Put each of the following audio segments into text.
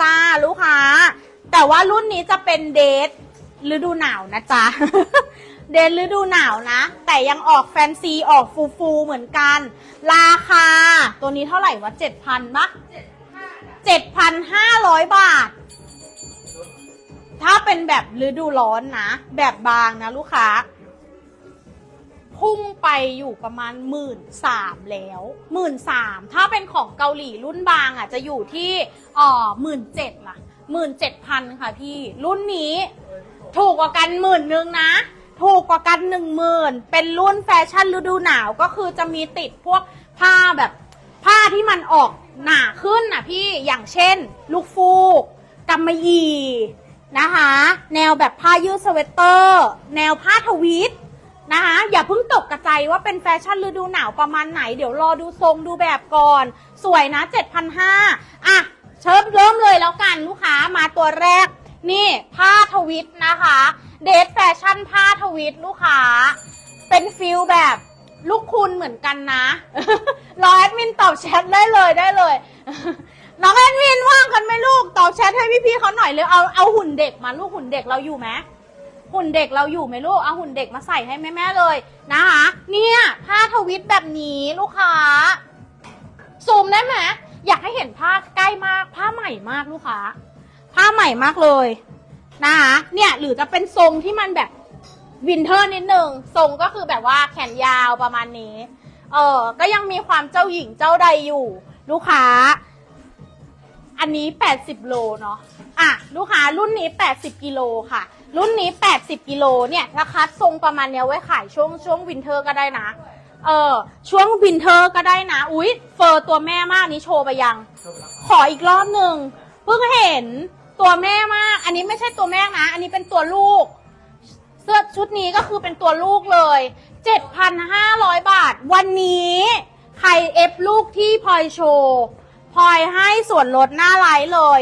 จ้าลูกค้า แต่ว่ารุ่นนี้จะเป็นเดทฤดูหนาวนะจ๊ะ เดทฤดูหนาวนะ แต่ยังออกแฟนซีออกฟูฟูๆเหมือนกัน ราคา ตัวนี้เท่าไหร่วะเจ็ดพันปะเจ็ดพันห้าร้อยบาท ถ้าเป็นแบบฤดูร้อนนะ แบบบางนะลูกค้า พุ่งไปอยู่ประมาณหมื่นสามแล้วหมื่นสามถ้าเป็นของเกาหลีรุ่นบางอะจะอยู่ที่อ๋อหมื่นเจ็ดล่ะหมื่นเจ็ดพันค่ะพี่ รุ่นนี้ ถูกกว่ากันหมื่นนึงนะ ถูกกว่ากันหนึ่งหมื่นเป็นรุ่นแฟชั่นฤดูหนาวก็คือจะมีติดพวกผ้าแบบผ้าที่มันออกหนาขึ้นนะพี่อย่างเช่น ลูกฟูกกำมะหยี่นะคะ แนวแบบผ้ายืดสเวตเตอร์ แนวผ้าทวีต นะคะอย่าเพิ่งตกกระใจว่าเป็นแฟชั่นฤดูหนาวประมาณไหน เดี๋ยวรอดูทรงดูแบบก่อน สวยนะ 7,500อะเชิญเริ่มเลยแล้วกันลูกค้ามาตัวแรก นี่ผ้าทวิตนะคะ เดทแฟชั่นผ้าทวิตลูกค้า เป็นฟิลแบบลูกคุณเหมือนกันนะ รอแอดมินตอบแชทได้เลยได้เลย น้องแอดมินว่างกันไหมลูก ตอบแชทให้พี่ๆเขาหน่อยเลยเอาเอาหุ่นเด็กมาลูกหุ่นเด็กเราอยู่ไหม หุ่นเด็กเราอยู่ไหมลูก เอาหุ่นเด็กมาใส่ให้แม่ๆเลยนะคะ เนี่ยผ้าทวิตแบบนี้ลูกค้า ซูมได้ไหมอยากให้เห็นผ้าใกล้มาก ผ้าใหม่มากลูกค้า ผ้าใหม่มากเลยนะคะเนี่ยหรือจะเป็นทรงที่มันแบบวินเทอร์นิดนึงทรงก็คือแบบว่าแขนยาวประมาณนี้ เออก็ยังมีความเจ้าหญิงเจ้าใดอยู่ ลูกค้า อันนี้ 80 โลเนาะอะ ลูกค้ารุ่นนี้ 80 กิโลค่ะ รุ่นนี้ 80 กิโลเนี่ยราคาทรงประมาณเนี้ยไว้ขายช่วงช่วงวินเทอร์ก็ได้นะ เออช่วงวินเทอร์ก็ได้นะ อุ๊ย เฟอร์ตัวแม่มากนี้โชว์ไปยัง ขออีกรอบหนึ่งเพิ่งเห็นตัวแม่มาก อันนี้ไม่ใช่ตัวแม่นะ อันนี้เป็นตัวลูก เสื้อชุดนี้ก็คือเป็นตัวลูกเลย 7,500 บาท วันนี้ใครเอฟลูกที่พลอยโชว์พลอยให้ส่วนลดหน้าไลฟ์เลย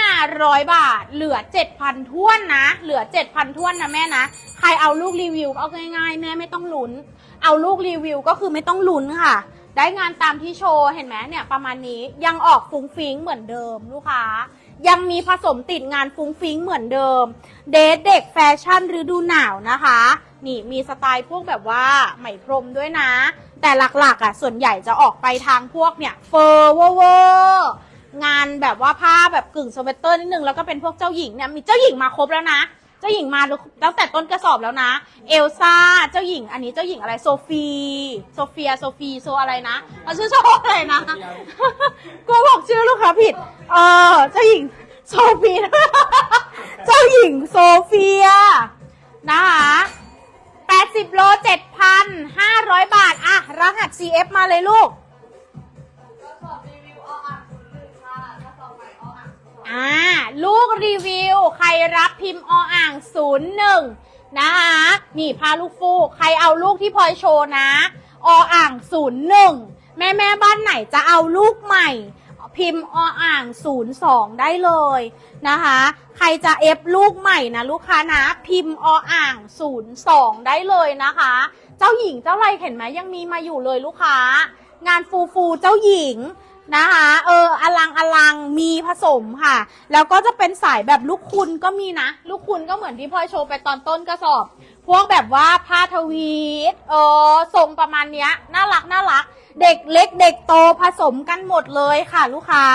500 บาท เหลือ 7,000ท้วนนะ เหลือ 7,000ท้วนนะแม่นะ ใครเอาลูกรีวิวเอาง่ายๆ แม่ไม่ต้องลุ้น เอาลูกรีวิวก็คือไม่ต้องลุ้นค่ะ ได้งานตามที่โชว์ เห็นไหมเนี่ยประมาณนี้ ยังออกฟุ้งฟิ้งเหมือนเดิมลูกค้า ยังมีผสมติดงานฟุ้งฟิ้งเหมือนเดิม เดทเด็กแฟชั่นฤดูหนาวนะคะ นี่มีสไตล์พวกแบบว่าไหมพรมด้วยนะ แต่หลักๆอะส่วนใหญ่จะออกไปทางพวกเนี่ยเฟอร์เวอร์เวอร์ งานแบบว่าผ้าแบบกึ่งสเวตเตอร์นิดนึงแล้วก็เป็นพวกเจ้าหญิงเนี่ยมีเจ้าหญิงมาครบแล้วนะ เจ้าหญิงมาตั้งแต่ต้นกระสอบแล้วนะ เอลซ่าเจ้าหญิง อันนี้เจ้าหญิงอะไรโซฟีโซเฟียโซฟีโซอะไรนะเอาชื่อโชว์อะไรนะกูบอกชื่อลูกค้าผิด เออเจ้าหญิงโซฟีเจ้าหญิงโซเฟียนะคะ80โล7,500 บาทอะรหัส CF มาเลยลูก อ่าลูกรีวิว ใครรับพิมพ์ออ่าง 01 นะคะนี่พาลูกฟูกใครเอาลูกที่พลอยโชว์นะ ออ่าง 01 แม่แม่บ้านไหนจะเอาลูกใหม่ พิมพ์ออ่าง 02 ได้เลยนะคะ ใครจะเอฟลูกใหม่นะลูกค้านะ พิมพ์ออ่าง 02 ได้เลยนะคะ เจ้าหญิงเจ้าไรเห็นไหมยังมีมาอยู่เลยลูกค้างานฟูฟูเจ้าหญิง นะคะเอออลังอลังมีผสมค่ะ แล้วก็จะเป็นสายแบบลูกคุณก็มีนะ ลูกคุณก็เหมือนที่พลอยโชว์ไปตอนต้นกระสอบ พวกแบบว่าผ้าทวีตเออทรงประมาณเนี้ยน่ารักน่ารัก เด็กเล็กเด็กโตผสมกันหมดเลยค่ะลูกค้า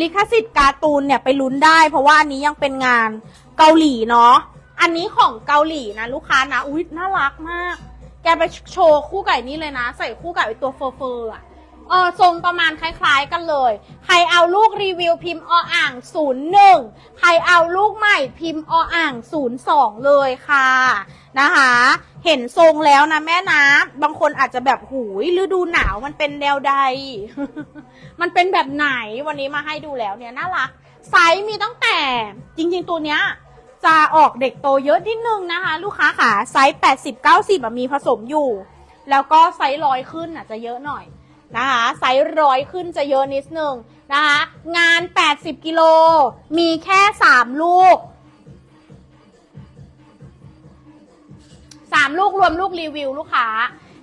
ลิขสิทธิ์การ์ตูนเนี่ยไปลุ้นได้ เพราะว่าอันนี้ยังเป็นงานเกาหลีเนาะอันนี้ของเกาหลีนะลูกค้านะอุ๊ยน่ารักมาก แกไปโชว์คู่ไก่นี่เลยนะ ใส่คู่ไก่ตัวเฟอร์เฟอร์อะ เออทรงประมาณคล้าย ๆกันเลย ใครเอาลูกรีวิวพิมพ์ออ่าง 01 ใครเอาลูกใหม่พิมพ์ออ่าง 02 เลยค่ะนะคะ เห็นทรงแล้วนะแม่นะ บางคนอาจจะแบบหูยฤดูหนาวมันเป็นแนวใด มันเป็นแบบไหนวันนี้มาให้ดูแล้วเนี่ยน่ารักไซส์มีตั้งแต่จริงๆตัวเนี้ยจะออกเด็กโตเยอะนิดนึงนะคะ ลูกค้าค่ะไซส์ 80 90อะมีผสมอยู่ แล้วก็ไซส์ร้อยขึ้นอะจะเยอะหน่อย นะคะไซส์ร้อยขึ้นจะเยอะนิดนึงนะคะงาน 80 กิโล มีแค่ 3 ลูก 3 ลูกรวมลูกรีวิวลูกค้า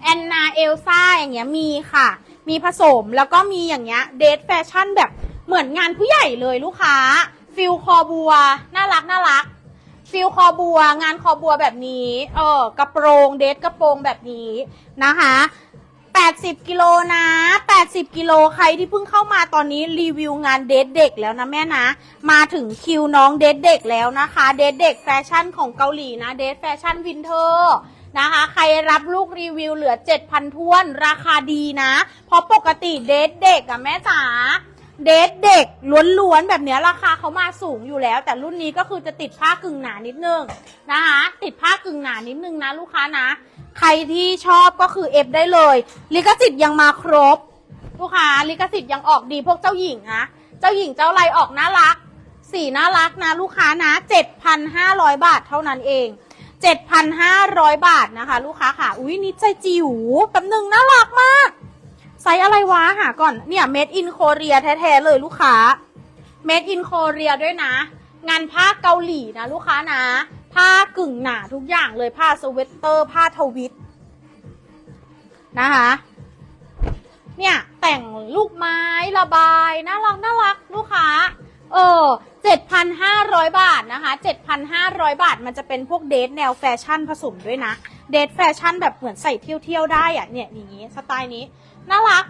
แอนนาเอลซ่าอย่างเงี้ยมีค่ะ มีผสมแล้วก็มีอย่างเงี้ยเดทแฟชั่นแบบเหมือนงานผู้ใหญ่เลยลูกค้าฟิลคอบัว น่ารักน่ารักฟิลคอบัว งานคอบัวแบบนี้ เออกระโปรงเดทกระโปรงแบบนี้นะคะ 80 กิโลนะ 80 กิโลใครที่เพิ่งเข้ามาตอนนี้รีวิวงานเดทเด็กแล้วนะแม่นะ มาถึงคิวน้องเดทเด็กแล้วนะคะ เดทเด็กแฟชั่นของเกาหลีนะ เดทแฟชั่นวินเทอร์นะคะ ใครรับลูกรีวิวเหลือ 7,000ท้วน ราคาดีนะ เพราะปกติเดทเด็กอะแม่จ๋า เดทเด็กล้วนๆแบบเนี้ยราคาเขามาสูงอยู่แล้ว แต่รุ่นนี้ก็คือจะติดผ้ากึ่งหนานิดนึงนะคะติดผ้ากึ่งหนานิดนึงนะลูกค้านะ ใครที่ชอบก็คือเอฟได้เลย ลิขสิทธิ์ยังมาครบ ลูกค้าลิขสิทธิ์ยังออกดีพวกเจ้าหญิงนะเจ้าหญิงเจ้าลายออกน่ารัก สีน่ารักนะลูกค้านะ 7,500 บาทเท่านั้นเอง 7,500 บาทนะคะ ลูกค้าค่ะ อุ้ยนี่ใจจิ๋วแป๊บนึงน่ารักมาก ไซส์อะไรวะหาก่อนเนี่ย made in Korea แท้ๆเลยลูกค้า made in Korea ด้วยนะ งานผ้าเกาหลีนะลูกค้านะ ผ้ากึ่งหนาทุกอย่างเลยผ้าสเวตเตอร์ผ้าทวิตนะคะเนี่ยแต่งลูกไม้ระบายน่ารักน่ารักลูกค้า เออ7,500 บาทนะคะ 7,500 บาทมันจะเป็นพวกเดทแนวแฟชั่นผสมด้วยนะ เดทแฟชั่นแบบเหมือนใส่เที่ยวๆได้อะเนี่ยอย่างนี้สไตล์นี้ น่ารัก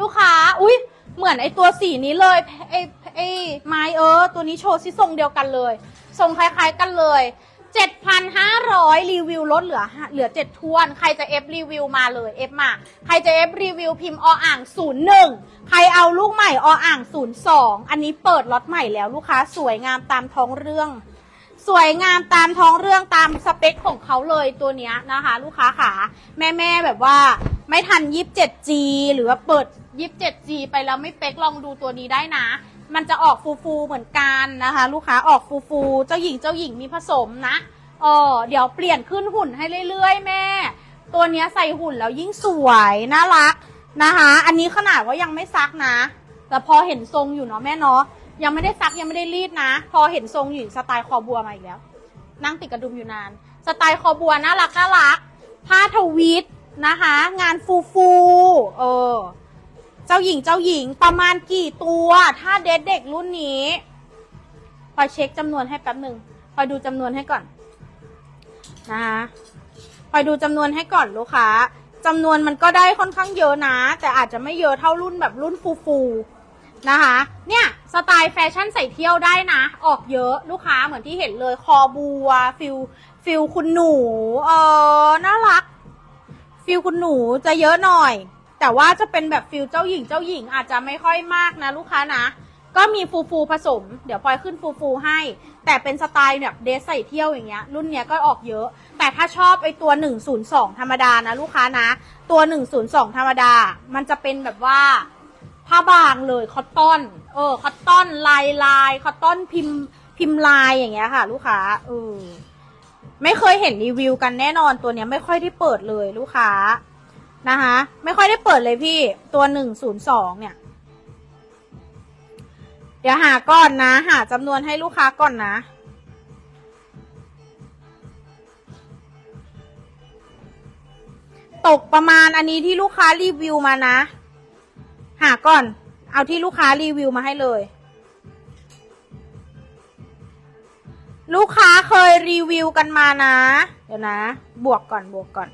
ลูกค้า อุ้ยเหมือนไอตัวสีนี้เลยไอไอไม้เออ ตัวนี้โชว์ซิทรงเดียวกันเลย ทรงคล้ายๆกันเลย7,500 รีวิวลดเหลือเหลือ 7 ทวน ใครจะเอฟรีวิวมาเลยเอฟมา ใครจะเอฟรีวิวพิมพ์ออ่าง 01 ใครเอาลูกใหม่ออ่าง 02 อันนี้เปิดล็อตใหม่แล้วลูกค้าสวยงามตามท้องเรื่อง สวยงามตามท้องเรื่องตามสเปคของเขาเลยตัวเนี้ยนะคะ ลูกค้าขาแม่แม่แบบว่า ไม่ทัน 27G หรือว่าเปิด 27G ไปแล้วไม่เป๊กลองดูตัวนี้ได้นะ มันจะออกฟูฟูๆเหมือนกันนะคะ ลูกค้าออกฟูฟูๆเจ้าหญิงเจ้าหญิงมีผสมนะเออเดี๋ยวเปลี่ยนขึ้นหุ่นให้เรื่อยๆ แม่ ตัวเนี้ยใส่หุ่นแล้วยิ่งสวยน่ารักนะคะ อันนี้ขนาดว่ายังไม่ซักนะ แต่พอเห็นทรงอยู่เนาะแม่เนาะยังไม่ได้ซักยังไม่ได้รีดนะ พอเห็นทรงอยู่สไตล์คอบัวมาอีกแล้ว นั่งติดกระดุมอยู่นาน สไตล์คอบัวน่ารักน่ารักผ้าทวิต นะคะ งานฟูฟูเออ เจ้าหญิงเจ้าหญิงประมาณกี่ตัว ถ้าเด็กเด็กรุ่นนี้พอยเช็คจำนวนให้แป๊บหนึ่งพอยดูจำนวนให้ก่อนนะคะพอยดูจำนวนให้ก่อนลูกค้าจำนวนมันก็ได้ค่อนข้างเยอะนะ แต่อาจจะไม่เยอะเท่ารุ่นแบบรุ่นฟูฟูนะคะ เนี่ยสไตล์แฟชั่นใส่เที่ยวได้นะ ออกเยอะลูกค้าเหมือนที่เห็นเลยคอบัวฟิลฟิลคุณหนู เออน่ารัก ฟิลคุณหนูจะเยอะหน่อย แต่ว่าจะเป็นแบบฟิลเจ้าหญิงเจ้าหญิงอาจจะไม่ค่อยมากนะลูกค้านะ ก็มีฟูฟูผสม เดี๋ยวพลอยขึ้นฟูฟูให้ แต่เป็นสไตล์แบบเดซใส่เที่ยวอย่างเงี้ย รุ่นเนี้ยก็ออกเยอะ แต่ถ้าชอบไอตัว 102 ธรรมดานะลูกค้านะ ตัว 102 ธรรมดา มันจะเป็นแบบว่าผ้าบางเลยคอตตอน เออคอตตอนลายลายคอตตอนพิมพ์พิมพ์ลายอย่างเงี้ยค่ะ ลูกค้าเออ ไม่เคยเห็นรีวิวกันแน่นอนตัวเนี้ยไม่ค่อยได้เปิดเลยลูกค้านะคะไม่ค่อยได้เปิดเลยพี่ตัวหนึ่งศูนย์สองเนี่ย เดี๋ยวหาก่อนนะ หาจำนวนให้ลูกค้าก่อนนะตกประมาณอันนี้ที่ลูกค้ารีวิวมานะ หาก่อน เอาที่ลูกค้ารีวิวมาให้เลย ลูกค้าเคยรีวิวกันมานะ เดี๋ยวนะ บวกก่อนบวกก่อน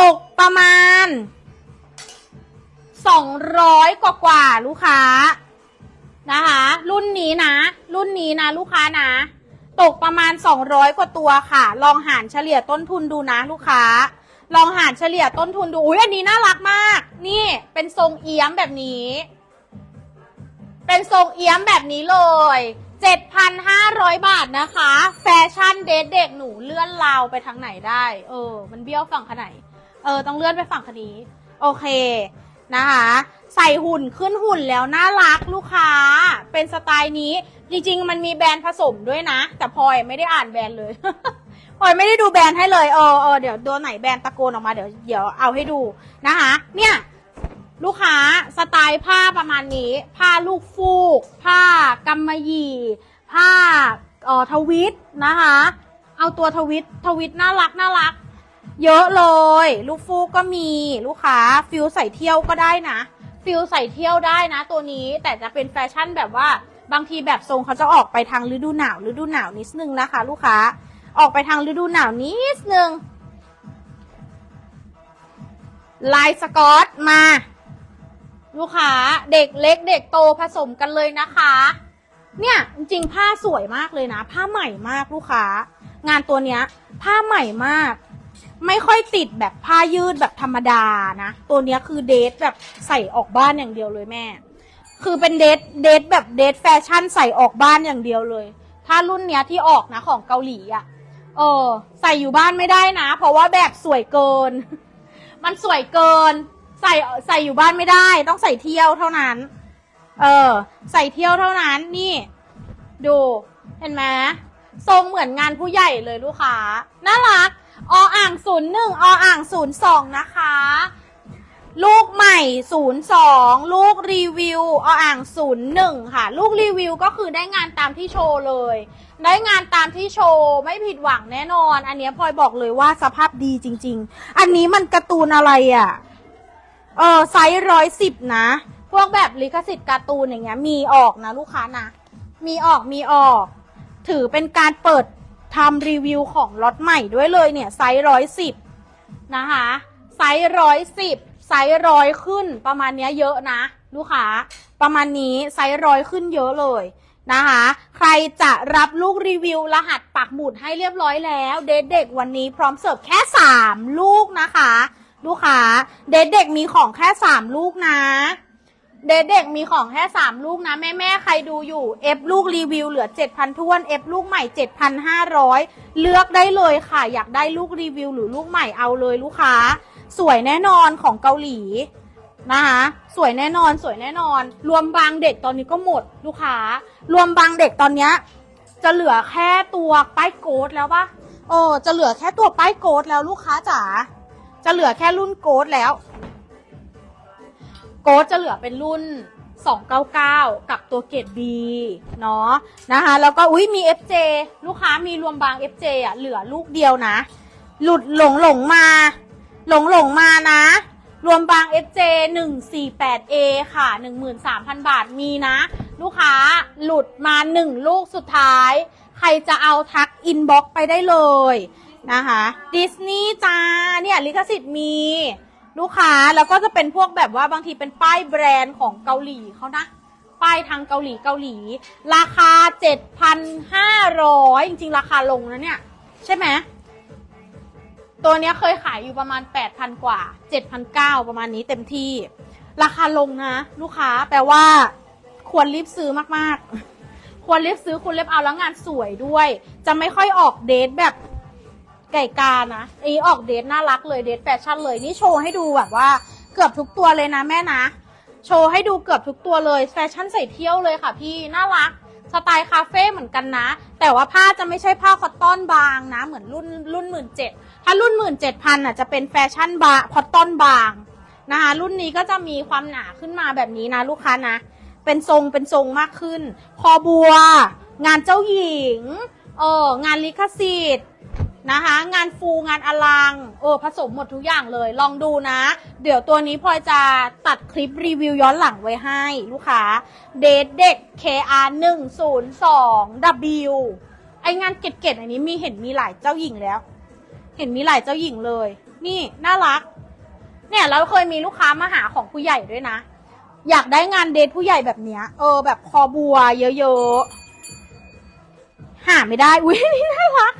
ตกประมาณสองร้อยกว่ากว่าลูกค้านะคะ รุ่นนี้นะ รุ่นนี้นะ ลูกค้านะ ตกประมาณ 200 กว่าตัวค่ะ ลองหารเฉลี่ยต้นทุนดูนะ ลูกค้า ลองหารเฉลี่ยต้นทุนดู อุ้ยอันนี้น่ารักมาก นี่เป็นทรงเอี้ยมแบบนี้ เป็นทรงเอี้ยมแบบนี้เลย 7,500 บาทนะคะ แฟชั่นเดทเด็กหนูเลื่อนราวไปทางไหนได้ เออ มันเบี้ยวฝั่งขางไหนเออ ต้องเลื่อนไปฝั่งคันนี้ โอเค นะคะ ใส่หุ่นขึ้นหุ่นแล้วน่ารักลูกค้า เป็นสไตล์นี้ จริงๆ มันมีแบรนด์ผสมด้วยนะ แต่พลอยไม่ได้อ่านแบรนด์เลย พลอยไม่ได้ดูแบรนด์ให้เลยเออเออเดี๋ยวตัวไหนแบรนด์ตะโกนออกมาเดี๋ยวเดี๋ยวเอาให้ดูนะคะ เนี่ย ลูกค้าสไตล์ผ้าประมาณนี้ ผ้าลูกฟูก ผ้ากำมะหยี่ ผ้าเอ่อทวิตนะคะ เอาตัวทวิตทวิตน่ารักน่ารัก เยอะเลย ลูกฟูกก็มีลูกค้าฟิลใส่เที่ยวก็ได้นะ ฟิลใส่เที่ยวได้นะ ตัวนี้แต่จะเป็นแฟชั่นแบบว่าบางทีแบบทรงเขาจะออกไปทางฤดูหนาวฤดูหนาวนิดนึงนะคะ ลูกค้า ออกไปทางฤดูหนาวนิดนึง ลายสกอตมา ลูกค้าเด็กเล็กเด็กโตผสมกันเลยนะคะ เนี่ยจริงๆผ้าสวยมากเลยนะ ผ้าใหม่มากลูกค้า งานตัวเนี้ย ผ้าใหม่มาก ไม่ค่อยติดแบบผ้ายืดแบบธรรมดานะ ตัวเนี้ยคือเดทแบบใส่ออกบ้านอย่างเดียวเลยแม่ คือเป็นเดทเดทแบบเดทแฟชั่นใส่ออกบ้านอย่างเดียวเลยถ้ารุ่นเนี้ยที่ออกนะของเกาหลีอะ่ะ เออ ใส่อยู่บ้านไม่ได้นะ เพราะว่าแบบสวยเกิน มันสวยเกิน ใส่ใส่อยู่บ้านไม่ได้ ต้องใส่เที่ยวเท่านั้น เออ ใส่เที่ยวเท่านั้นนี่ ดู เห็นไหมทรงเหมือนงานผู้ใหญ่เลยลูกค้าน่ารักออ่างศูนย์หนึ่งออ่างศูนย์สองนะคะ ลูกใหม่ศูนย์สองลูกรีวิวออ่างศูนย์หนึ่งค่ะ ลูกรีวิวก็คือได้งานตามที่โชว์เลย ได้งานตามที่โชว์ ไม่ผิดหวังแน่นอน อันนี้พลอยบอกเลยว่าสภาพดีจริง ๆ อันนี้มันการ์ตูนอะไรอะ่ะ เออไซส์ร้อยสิบนะ พวกแบบลิขสิทธิ์การ์ตูนอย่างเงี้ย มีออกนะลูกค้านะ มีออกมีออก ถือเป็นการเปิดทำรีวิวของล็อตใหม่ด้วยเลยเนี่ยไซส์ร้อยสิบนะคะไซส์ร้อยสิบ ไซส์ร้อยขึ้นประมาณนี้เยอะนะ ลูกค้าประมาณนี้ไซส์ร้อยขึ้นเยอะเลยนะคะ ใครจะรับลูกรีวิวรหัสปักหมุดให้เรียบร้อยแล้ว เด็กเด็กๆวันนี้พร้อมเสิร์ฟแค่ 3 ลูกนะคะ ลูกค้าเด็กเด็กๆมีของแค่ 3 ลูกนะ เด็กเด็กๆมีของแค่ 3 ลูกนะ แม่แม่ๆใครดูอยู่เอฟลูกรีวิวเหลือ 7,000ท้วนเอฟลูกใหม่ 7,500 เลือกได้เลยค่ะ อยากได้ลูกรีวิวหรือลูกใหม่เอาเลยลูกค้า สวยแน่นอนของเกาหลีนะคะสวยแน่นอนสวยแน่นอน รวมบางเด็กตอนนี้ก็หมดลูกค้า รวมบางเด็กตอนเนี้ยจะเหลือแค่ตัวป้ายโกดแล้วปะโอ้จะเหลือแค่ตัวป้ายโกดแล้วลูกค้าจ๋าจะเหลือแค่รุ่นโกดแล้ว โกดจะเหลือเป็นรุ่น 299 กับตัวเกรด B เนาะนะคะแล้วก็อุ้ยมี FJ ลูกค้ามีรวมบาง FJ อะเหลือลูกเดียวนะ หลุดหลงหลงมา หลงหลงมานะ รวมบาง FJ 148A ค่ะ 13,000 บาทมีนะ ลูกค้าหลุดมา 1 ลูกสุดท้าย ใครจะเอาทักอินบ็อกไปได้เลยนะคะดิสนีย์จ้าเนี่ยลิขสิทธิ์มีลูกค้าแล้วก็จะเป็นพวกแบบว่าบางทีเป็นป้ายแบรนด์ของเกาหลีเขานะ ป้ายทางเกาหลีเกาหลี ราคา 7,500 จริง ๆ ราคาลงนะเนี่ย ใช่ไหม ตัวเนี้ยเคยขายอยู่ประมาณ 8,000 กว่า 7,900 ประมาณนี้เต็มที่ ราคาลงนะ ลูกค้าแปลว่า ควรรีบซื้อมากๆ ควรรีบซื้อคุณรีบเอาแล้วงานสวยด้วย จะไม่ค่อยออกเดทแบบไก่กานะอีออกเดทน่ารักเลยเดทแฟชั่นเลยนี่โชว์ให้ดูแบบว่าเกือบทุกตัวเลยนะแม่นะ โชว์ให้ดูเกือบทุกตัวเลยแฟชั่นใส่เที่ยวเลยค่ะ พี่น่ารักสไตล์คาเฟ่เหมือนกันนะ แต่ว่าผ้าจะไม่ใช่ผ้าคอตตอนบางนะ เหมือนรุ่นรุ่นหมื่นเจ็ด ถ้ารุ่นหมื่นเจ็ดพันอะจะเป็นแฟชั่นบาคอตตอนบางนะคะรุ่นนี้ก็จะมีความหนาขึ้นมาแบบนี้นะลูกค้านะ เป็นทรงเป็นทรงมากขึ้น คอบัว งานเจ้าหญิง เอองานลิขสิทธิ์นะคะ งานฟูงานอลังเออผสมหมดทุกอย่างเลย ลองดูนะ เดี๋ยวตัวนี้พลอยจะตัดคลิปรีวิวย้อนหลังไว้ให้ลูกค้า เดทเด็ก KR 1 0 2 W ไองานเก็ดๆอันนี้มีเห็นมีหลายเจ้าหญิงแล้ว เห็นมีหลายเจ้าหญิงเลย นี่น่ารัก เนี่ยเราเคยมีลูกค้ามาหาของผู้ใหญ่ด้วยนะ อยากได้งานเดทผู้ใหญ่แบบเนี้ย เออ แบบคอบัว เยอะๆ หาไม่ได้ อุ้ยนี่น่ารัก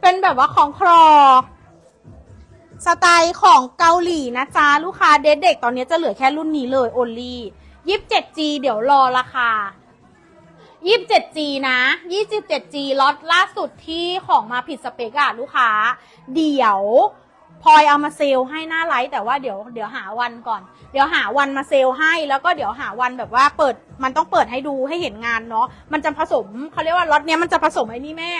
เป็นแบบว่าของครอ สไตล์ของเกาหลีนะจ๊ะ ลูกค้าเดทเด็กตอนนี้จะเหลือแค่รุ่นนี้เลย only 27G เดี๋ยวรอราคา 27G นะ 27G ล็อตล่าสุดที่ของมาผิดสเปกอะลูกค้า เดี๋ยวพลอยเอามาเซลล์ให้หน้าไลฟ์แต่ว่าเดี๋ยวเดี๋ยวหาวันก่อน เดี๋ยวหาวันมาเซลล์ให้แล้วก็เดี๋ยวหาวันแบบว่าเปิดมันต้องเปิดให้ดูให้เห็นงานเนาะมันจะผสมเขาเรียกว่าล็อตเนี้ยมันจะผสมไอ้นี่แม่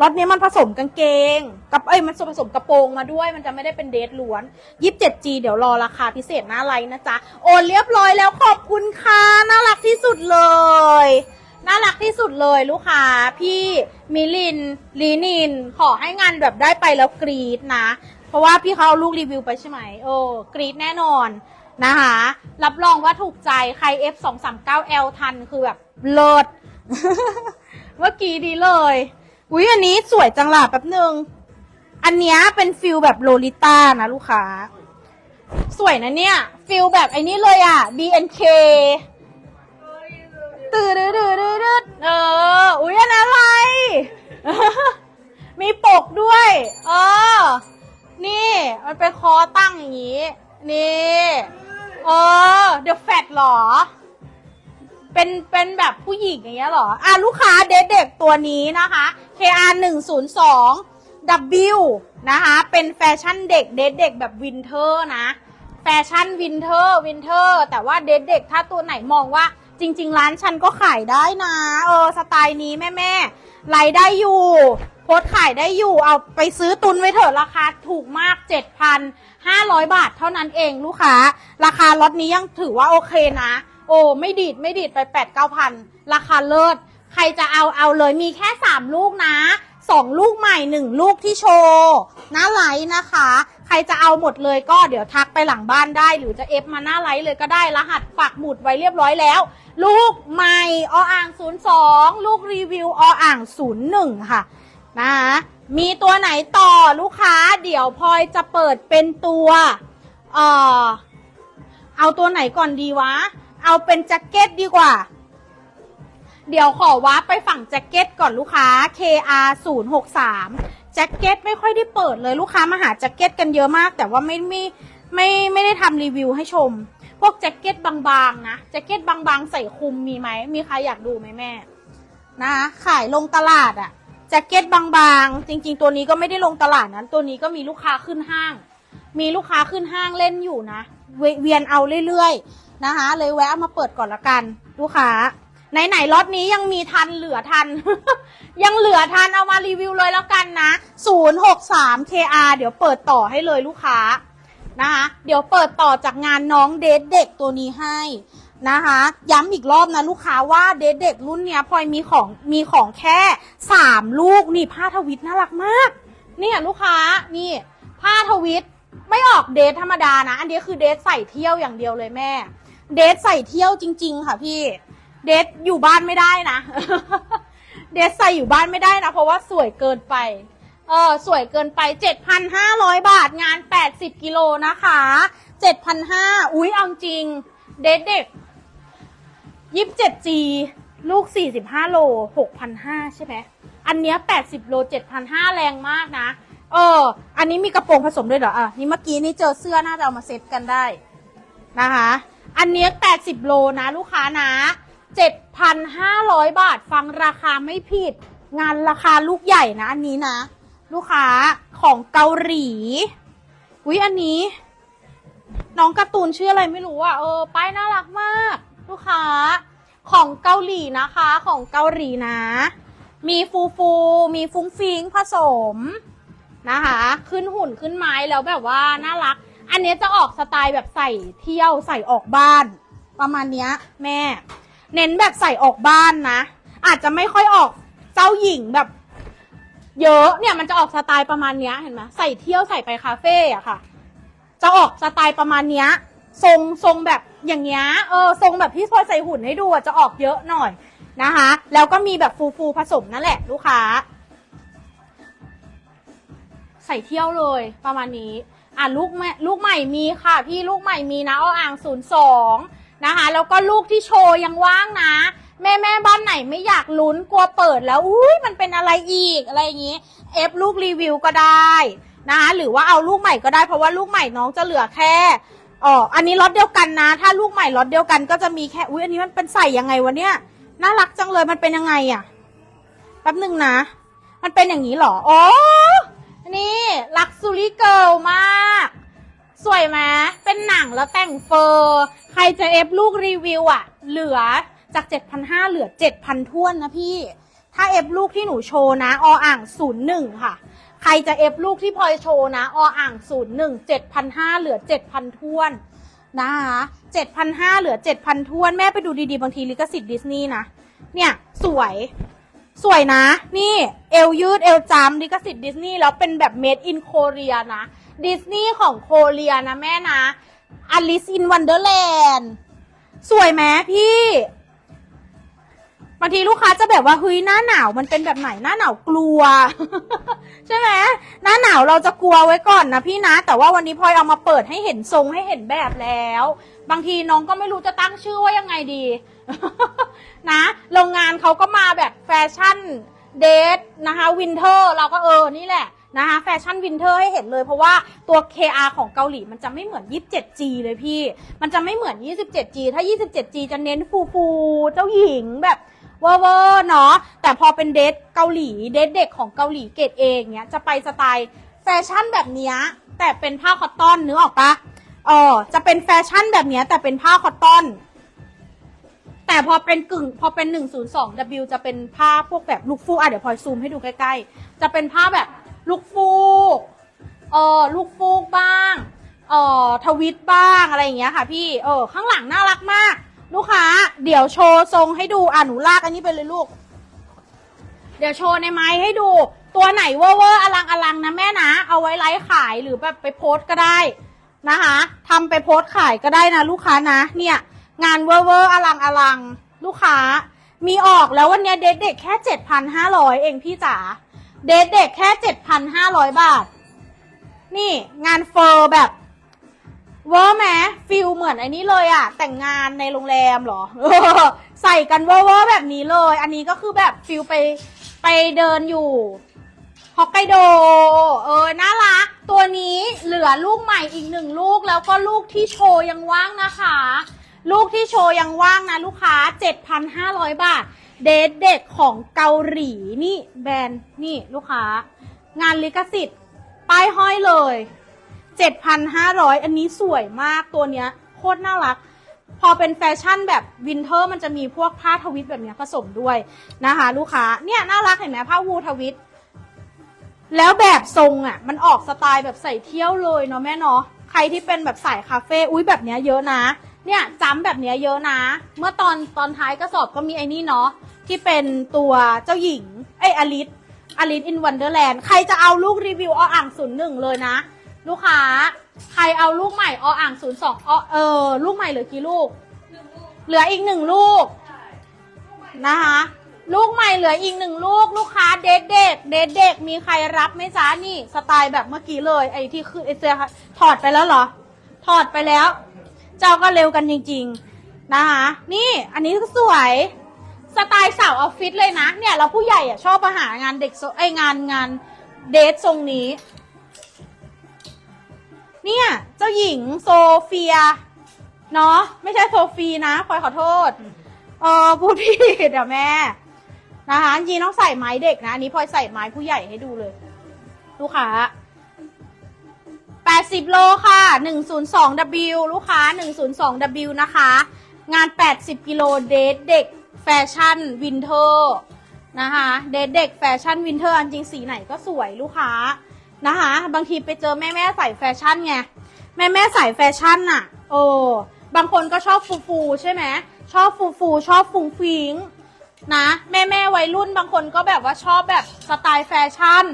ล็อตเนี้ยมันผสมกางเกง กับเอ้ยมันผสมกระโปรงมาด้วย มันจะไม่ได้เป็นเดทล้วน 27G เดี๋ยวรอราคาพิเศษหน้าไลน์นะจ๊ะ โอนเรียบร้อยแล้วขอบคุณค่ะน่ารักที่สุดเลย น่ารักที่สุดเลยลูกค้า พี่มิลินลีนิน ขอให้งานแบบได้ไปแล้วกรีดนะ เพราะว่าพี่เขาเอาลูกรีวิวไปใช่ไหมโอ้กรีดแน่นอนนะคะ รับรองว่าถูกใจใคร F 2 3 9 L ทันคือแบบเลิศเมื่อกี้ดีเลย อุ้ยอันนี้สวยจังหล่ะแป๊บหนึ่งอันเนี้ยเป็นฟิลแบบโลลิต้านะลูกค้า สวยนะเนี่ย ฟิลแบบไอ้นี่เลยอะ BNK ตื่นดืดดืดเออ อุ้ยอันอะไร มีปกด้วย เออ นี่ มันเป็นคอตั้งอย่างนี้ นี่ เออ เดอะแฟตหรอ เป็น เป็นแบบผู้หญิงอย่างเงี้ยเหรอ อะ ลูกค้าเด็กเด็กตัวนี้นะคะ KR 1 0 2 W นะคะ เป็นแฟชั่นเด็กเด็กเด็กแบบวินเทอร์นะ แฟชั่นวินเทอร์วินเทอร์ แต่ว่าเด็กเด็กถ้าตัวไหนมองว่า จริง ๆ ร้านฉันก็ขายได้นะ เออ สไตล์นี้แม่แม่ๆไล่ได้อยู่ โพสขายได้อยู่ เอาไปซื้อตุนไว้เถอะราคาถูกมาก 7,500 บาทเท่านั้นเองลูกค้า ราคาล็อตนี้ยังถือว่าโอเคนะ โอ้ไม่ดีดไม่ดีดไป 8 9 0 0 0 ราคาเลิศ ใครจะเอาเอาเลยมีแค่ 3 ลูกนะ 2 ลูกใหม่ 1 ลูกที่โชว์น้าไลท์นะคะ ใครจะเอาหมดเลยก็เดี๋ยวทักไปหลังบ้านได้ หรือจะเอฟมาหน้าไลท์เลยก็ได้รหัสปักหมุดไว้เรียบร้อยแล้ว ลูกใหม่ออ่าง 02 ลูกรีวิวออ่าง 01 ค่ะนะมีตัวไหนต่อลูกค้า เดี๋ยวพลอยจะเปิดเป็นตัวเอ่อเอาตัวไหนก่อนดีวะ เอาเป็นแจ็คเก็ตดีกว่า เดี๋ยวขอวับไปฝั่งแจ็คเก็ตก่อนลูกค้า KR 0 6 3 แจ็คเก็ตไม่ค่อยได้เปิดเลยลูกค้ามาหาแจ็คเก็ตกันเยอะมาก แต่ว่าไม่ไม่ไม่ไม่ได้ทำรีวิวให้ชม พวกแจ็คเก็ตบางๆนะแจ็คเก็ตบางๆ ใส่คุมมีไหมมีใครอยากดูไหมแม่นะคะขายลงตลาดอะแจ็คเก็ตบางๆ จริง ๆ ตัวนี้ก็ไม่ได้ลงตลาดนั้น ตัวนี้ก็มีลูกค้าขึ้นห้าง มีลูกค้าขึ้นห้างเล่นอยู่นะ เวเวียนเอาเรื่อยๆนะคะ เลยแวะเอามาเปิดก่อนละกัน ลูกค้า ไหนๆล็อตนี้ยังมีทันเหลือทัน ยังเหลือทันเอามารีวิวเลยแล้วกันนะ 063 KR เดี๋ยวเปิดต่อให้เลยลูกค้านะคะ เดี๋ยวเปิดต่อจากงานน้องเดทเด็กตัวนี้ให้นะคะ ย้ำอีกรอบนะลูกค้าว่าเดทเด็กรุ่นเนี้ยพลอยมีของมีของแค่สามลูกนี่ผ้าทวิตน่ารักมาก เนี่ยลูกค้านี่ผ้าทวิตไม่ออกเดทธรรมดานะ อันนี้คือเดทใส่เที่ยวอย่างเดียวเลยแม่ เดทใส่เที่ยวจริง ๆ ค่ะพี่ เดทอยู่บ้านไม่ได้นะ เดทใส่อยู่บ้านไม่ได้นะ เพราะว่าสวยเกินไป เออสวยเกินไป7,500บาทงาน80กิโลนะคะ7,500อุ้ยเอาจริง เด็ดเด็ก 27G ลูก45โล6,500ใช่ไหมอันเนี้ย80โล7,500แรงมากนะ เออ อันนี้มีกระโปรงผสมด้วยเหรออะนี่เมื่อกี้นี่เจอเสื้อน่าจะเอามาเซ็ตกันได้นะคะ อันเนี้ย80โลนะ ลูกค้านะ 7,500 บาทฟังราคาไม่ผิด งานราคาลูกใหญ่นะ อันนี้นะ ลูกค้าของเกาหลีอุ้ยอันนี้ น้องการ์ตูนชื่ออะไรไม่รู้อะเออป้ายน่ารักมาก ลูกค้า ของเกาหลีนะคะ ของเกาหลีนะ มีฟูฟูมีฟุ้งฟิงผสมนะคะ ขึ้นหุ่นขึ้นไม้แล้วแบบว่าน่ารัก อันนี้จะออกสไตล์แบบใส่เที่ยวใส่ออกบ้าน ประมาณเนี้ย แม่ เน้นแบบใส่ออกบ้านนะ อาจจะไม่ค่อยออกเจ้าหญิงแบบ เยอะเนี่ยมันจะออกสไตล์ประมาณเนี้ยเห็นไหมใส่เที่ยวใส่ไปคาเฟ่อะค่ะ จะออกสไตล์ประมาณเนี้ยทรงทรงแบบอย่างเงี้ยเออทรงแบบที่พอใส่หุ่นให้ดูอะจะออกเยอะหน่อยนะคะ แล้วก็มีแบบฟูฟูผสมนั่นแหละ ลูกค้า ใส่เที่ยวเลยประมาณนี้ อะลูกแม่ลูกใหม่มีค่ะ พี่ลูกใหม่มีนะเออ่างศูนย์สอง นะคะ แล้วก็ลูกที่โชว์ยังว่างนะ แม่แม่บ้านไหนไม่อยากลุ้นกลัวเปิดแล้วอุ้ยมันเป็นอะไรอีกอะไรอย่างนี้เอฟลูกรีวิวก็ได้นะคะหรือว่าเอาลูกใหม่ก็ได้เพราะว่าลูกใหม่น้องจะเหลือแค่อ๋ออันนี้ล็อตเดียวกันนะ ถ้าลูกใหม่ล็อตเดียวกันก็จะมีแค่อุ้ยอันนี้มันเป็นใส่ยังไงวะเนี่ยน่ารักจังเลยมันเป็นยังไงอะแป๊บหนึ่งนะ มันเป็นอย่างนี้เหรอ อ๋อ นี่ลักซูรี่เกิลมาก สวยไหมเป็นหนังแล้วแต่งเฟอร์ ใครจะเอฟลูกรีวิวอะเหลือจาก 7,500 เหลือ 7,000ท้วนนะพี่ ถ้าเอฟลูกที่หนูโชว์นะออ่าง 01 ค่ะ ใครจะเอฟลูกที่พลอยโชว์นะออ่าง 01 7,500 เหลือ 7,000ท้วนนะคะ7,500 เหลือ 7,000ท้วน แม่ไปดูดีๆ บางทีลิขสิทธิ์ดิสนีย์นะ เนี่ยสวยสวยนะ นี่ เอวยืด เอวจามลิขสิทธิ์ดิสนีย์แล้วเป็นแบบ made in Korea นะ ดิสนีย์ของโคเรียนะแม่นะ Alice in Wonderland สวยไหมพี่บางทีลูกค้าจะแบบว่าเฮ้ยหน้าหนาวมันเป็นแบบไหนหน้าหนาวกลัว ใช่ไหมหน้าหนาวเราจะกลัวไว้ก่อนนะพี่นะ แต่ว่าวันนี้พลอยเอามาเปิดให้เห็นทรงให้เห็นแบบแล้ว บางทีน้องก็ไม่รู้จะตั้งชื่อว่ายังไงดี นะโรงงานเขาก็มาแบบแฟชั่นเดทนะคะวินเทอร์เราก็เออนี่แหละ นะคะแฟชั่นวินเทอร์ให้เห็นเลยเพราะว่าตัว KR ของเกาหลีมันจะไม่เหมือน 27G เลยพี่ มันจะไม่เหมือน 27G ถ้า 27G จะเน้นฟูฟูเจ้าหญิงแบบเวอร์เวอร์เนาะแต่พอเป็นเดทเกาหลีเดทเด็กของเกาหลีเกรดเองเนี้ยจะไปสไตล์แฟชั่นแบบเนี้ยแต่เป็นผ้าคอตตอนนึกออกปะเออจะเป็นแฟชั่นแบบเนี้ยแต่เป็นผ้าคอตตอน แต่พอเป็นกึ่งพอเป็น 102 W จะเป็นผ้าพวกแบบลูกฟูกอะเดี๋ยวพลอยซูมให้ดูใกล้ๆ จะเป็นผ้าแบบ ลูกฟูกเออลูกฟูกบ้างเออทวิตบ้างอะไรอย่างเงี้ยค่ะ พี่เออข้างหลังน่ารักมาก ลูกค้า เดี๋ยวโชว์ทรงให้ดูอะหนูลากอันนี้ไปเลยลูก เดี๋ยวโชว์ในไม้ให้ดู ตัวไหนเวอร์เวอร์อลังอลังนะแม่นะ เอาไว้ไลฟ์ขายหรือแบบไปโพสต์ก็ได้นะคะทำไปโพสต์ขายก็ได้นะ ลูกค้านะ เนี่ย งานเวอร์เวอร์อลังอลังลูกค้า มีออกแล้ววันนี้เด็กๆแค่เจ็ดพันห้าร้อยเองพี่จ๋า เดทเด็กแค่เจ็ดพันห้าร้อยบาท นี่งานเฟอร์แบบเวอร์ไหมฟิลเหมือนไอ้นี้เลยอะแต่งงานในโรงแรมเหรอ ใส่กันเวอร์เวอร์แบบนี้เลย อันนี้ก็คือแบบฟิลไปไปเดินอยู่ฮอกไกโด เออ น่ารัก ตัวนี้เหลือลูกใหม่อีกหนึ่งลูกแล้วก็ลูกที่โชว์ยังว่างนะคะ ลูกที่โชว์ยังว่างนะลูกค้า 7,500 บาท เดทเด็กของเกาหลีนี่แบรนด์นี่ลูกค้า งานลิขสิทธิ์ป้ายห้อยเลย 7,500 อันนี้สวยมากตัวเนี้ยโคตรน่ารัก พอเป็นแฟชั่นแบบวินเทอร์มันจะมีพวกผ้าทวิตแบบเนี้ยผสมด้วยนะคะ ลูกค้าเนี่ยน่ารักเห็นไหมผ้าวูทวิต แล้วแบบทรงอะ มันออกสไตล์แบบใส่เที่ยวเลยเนาะแม่เนาะใครที่เป็นแบบสายคาเฟ่อุ้ยแบบเนี้ยเยอะนะ เนี่ยจ้ำแบบเนี้ยเยอะนะ เมื่อตอนตอนท้ายกระสอบก็มีไอ้นี่เนาะที่เป็นตัวเจ้าหญิงไอยอลิสอลิสอินวันเดอร์แลนด์ใครจะเอาลูกรีวิวออ่างศูนย์หนึ่งเลยนะ ลูกค้า ใครเอาลูกใหม่ออ่างศูนย์สองเออ ลูกใหม่เหลือกี่ลูก เหลืออีกหนึ่งลูกนะคะ ลูกใหม่เหลืออีกหนึ่งลูก ลูกค้าเด็กเด็กเด็กเด็กมีใครรับไหมจ๊ะนี่ สไตล์แบบเมื่อกี้เลย ไอ้ที่คือไอ้เสื้อถอดไปแล้วเหรอ ถอดไปแล้ว เจ้าก็เร็วกันจริง ๆ นะคะ นี่อันนี้ก็สวยสไตล์สาวออฟฟิศเลยนะ เนี่ยเราผู้ใหญ่อะชอบมาหางานเด็กโซไองานงานเดททรงนี้ เนี่ย เจ้าหญิงโซเฟีย เนาะไม่ใช่โซฟีนะพลอยขอโทษ เออพูดผิดเดี๋ยวแม่ นะคะจริงต้องใส่ไม้เด็กนะ อันนี้พลอยใส่ไม้ผู้ใหญ่ให้ดูเลย ลูกค้า 80 โลค่ะ 102W ลูกค้า 102W นะคะ งาน 80 กิโลเดทเด็กแฟชั่นวินเทอร์นะคะเดทเด็กแฟชั่นวินเทอร์จริงสีไหนก็สวยลูกค้านะคะ บางทีไปเจอแม่แม่ใส่แฟชั่นไง แม่แม่ใส่แฟชั่นน่ะเออบางคนก็ชอบฟูฟูใช่ไหมชอบฟูฟูชอบฟุงฟิงนะ แม่แม่วัยรุ่นบางคนก็แบบว่าชอบแบบสไตล์แฟชั่น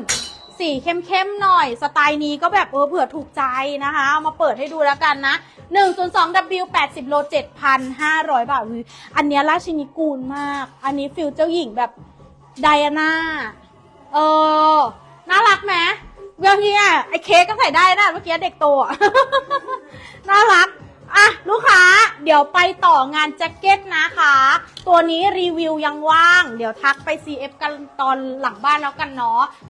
สีเข้มๆหน่อย สไตล์นี้ก็แบบเออเผื่อถูกใจนะคะเอามาเปิดให้ดูแล้วกันนะ 102W 80โล7,500 บาทอันนี้ราชินีกูลมาก อันนี้ฟิลเจ้าหญิงแบบไดอาน่าเออ น่ารักไหมเมื่อกี้อะไอ้เค้กก็ใส่ได้นะเมื่อกี้เด็กโตน่ารักอะลูกค้า เดี๋ยวไปต่องานแจ็คเก็ตนะคะ ตัวนี้รีวิวยังว่าง เดี๋ยวทักไป CF กันตอนหลังบ้านแล้วกันเนาะ